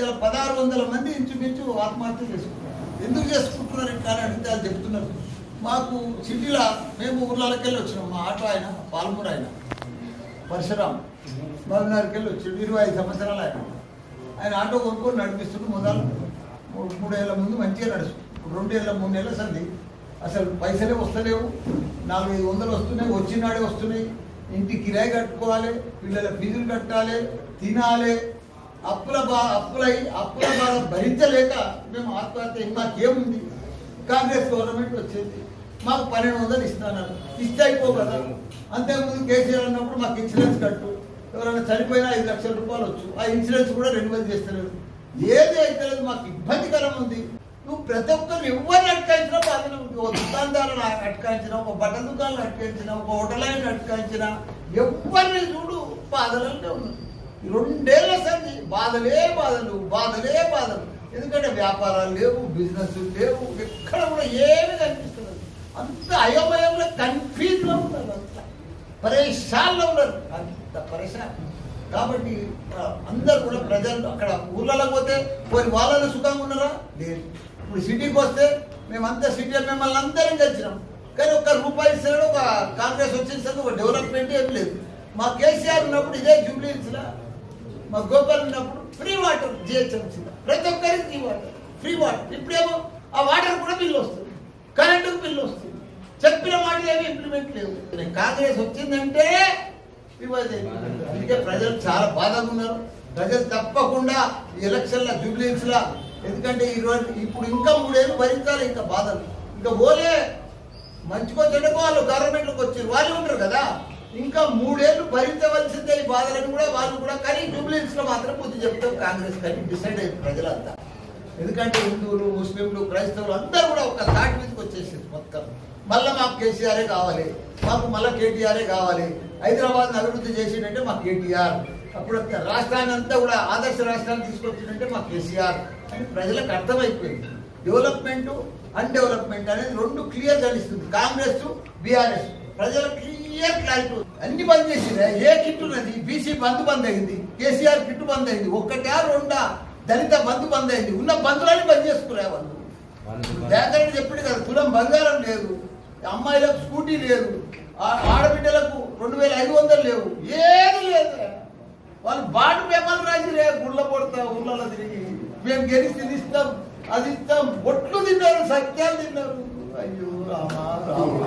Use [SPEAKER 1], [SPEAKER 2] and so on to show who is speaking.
[SPEAKER 1] ఇలా పదహారు వందల మంది ఇంచుమించు ఆత్మహత్య చేసుకుంటారు ఎందుకు చేసుకుంటున్నారు? కానీ అని అడిగితే వాళ్ళు చెప్తున్నారు. మాకు సిటీలో మేము ఊర్లకి వెళ్ళి వచ్చినాం. మా ఆటో ఆయన పాల్మూరు ఆయన పరశురామ్ మహబూబ్నగర్కి వెళ్ళి వచ్చాడు. ఇరవై ఐదు సంవత్సరాలు ఆయన. ఆయన ఆటో కొనుక్కొని నడిపిస్తుంటే మొదలు. మూడు మూడేళ్ళ ముందు మంచిగా నడుచు ఇప్పుడు రెండేళ్ళ మూడు నెలల సంది అసలు పైసలే వస్తలేవు. నాలుగైదు వందలు వస్తున్నాయి. వచ్చినాడే వస్తున్నాయి. ఇంటి కిరాయి కట్టుకోవాలి. పిల్లల ఫీజులు కట్టాలి. తినాలి. అప్పుల బా అప్పులై అప్పుల బాధ భరించలేక మేము ఆత్మహత్య మాకేముంది కాంగ్రెస్ గవర్నమెంట్ వచ్చింది. మాకు పన్నెండు వందలు ఇస్తున్నారు ఇస్తే అయిపో కదా. అంతేముందు కేసీఆర్ అన్నప్పుడు మాకు ఇన్సూరెన్స్ కట్టు. ఎవరైనా చనిపోయినా ఐదు లక్షల రూపాయలు వచ్చు. ఆ ఇన్సూరెన్స్ కూడా రెన్యువల్ చేస్తలేదు ఏది అయితే మాకు ఇబ్బందికరం ఉంది. నువ్వు ప్రతి ఒక్కరు ఎవరిని అటకాయించినా బాధనే ఉంది. ఓ దుకాణదారుని అటకాయించిన ఒక బట్టల దుకాణాలు అటకాయించిన ఒక హోటల్ ఆయన అటకాయించిన ఎవరిని చూడు బాధలనే ఉన్నది ఈ సంది బాధలే బాధలు బాధలే బాధలు. ఎందుకంటే వ్యాపారాలు లేవు బిజినెస్ లేవు ఎక్కడ కూడా ఏమి కనిపిస్తున్నది. అంత అయోమయంలో కన్ఫ్యూజ్లో ఉన్నారు అంతా. పరేషాల్లో ఉన్నారు. అంత పరేషాన్. కాబట్టి అందరు కూడా ప్రజలు అక్కడ ఊర్లలో పోతే పోయి వాళ్ళలో సుఖంగా ఉన్నారా? లేదు. ఇప్పుడు సిటీకి వస్తే మేమంతా సిటీలో మిమ్మల్ని అందరం కలిసినాం. కానీ ఒక్క రూపాయి ఇస్తున్నాడు ఒక కాంగ్రెస్ వచ్చేసరికి ఒక డెవలప్మెంట్ ఏం లేదు. మా కేసీఆర్ ఉన్నప్పుడు ఇదే జూబ్లీ హిల్స్లో మా గోపాల్ ఉన్నప్పుడు ఫ్రీ వాటర్ జిహెచ్ఎంసీ ప్రతి ఒక్కరికి ఫ్రీ వాటర్. Free water. ఇప్పుడేమో ఆ వాటర్ కూడా బిల్లు వస్తుంది. కరెంటుకు బిల్లు వస్తుంది. చెప్పిన మాటలు ఏమి ఇంప్లిమెంట్ లేవు. కాంగ్రెస్ వచ్చిందంటే అందుకే ప్రజలు చాలా బాధగా ఉన్నారు. ప్రజలు తప్పకుండా ఎలక్షన్ల జూబ్లీస్ ఎందుకంటే ఈ రోజు ఇప్పుడు ఇంకా మూడేళ్ళు భరించాలి ఇంకా బాధలు. ఇంకా పోలే మంచికో చెడ్డకో వాళ్ళు గవర్నమెంట్లోకి వచ్చారు వాళ్ళు ఉంటారు కదా. ఇంకా మూడేళ్ళు భరించవలసిందే ఈ బాధలను కూడా వాళ్ళు కూడా. కానీ జూబ్లీస్లో మాత్రం బుద్ధి చెప్తాం కాంగ్రెస్ కానీ డిసైడ్ అయింది ప్రజలంతా. ఎందుకంటే హిందువులు ముస్లింలు క్రైస్తవులు అందరూ కూడా ఒక తాటి మీదకి వచ్చేసింది మొత్తం. మళ్ళీ మాకు కేసీఆరే కావాలి మాకు మళ్ళీ కేటీఆరే కావాలి. హైదరాబాద్ అభివృద్ధి చేసిందంటే మాకు కేటీఆర్. అప్పుడు రాష్ట్రాన్ని అంతా కూడా ఆదర్శ రాష్ట్రాన్ని తీసుకొచ్చిందంటే మాకు కేసీఆర్. అని ప్రజలకు అర్థమైపోయింది. డెవలప్మెంట్ అన్డెవలప్మెంట్ అనేది రెండు క్లియర్ కనిపిస్తుంది. కాంగ్రెస్ బీఆర్ఎస్. ప్రజలకు క్లియర్ క్లారిటీ అన్ని బంద్ చేసింది ఏ కిట్ ఉన్నది? బీసీ బంద్ బంద్ అయింది. కేసీఆర్ కిట్ బంద్ అయింది. ఒక్కటా రెండా దళిత బంద్ బంద్ అయింది. ఉన్న బంధువులని బంద్ చేసుకునే వాళ్ళు. బ్యాంకర్ చెప్పిండు కదా తులం బంగారం లేదు. అమ్మాయిలకు స్కూటీ లేదు. ఆడబిడ్డలకు రెండు వేల ఐదు వందలు లేవు. ఏది లేదు. వాళ్ళు బాటు పేపర్లు రాసి రే గుళ్ళ పొడతా ఊళ్ళలో తిరిగి. మేము గెలిచి ఇస్తాం అది ఇస్తాం. బొట్లు తిన్నారు సత్యాలు తిన్నారు. అయ్యో రామా రామా.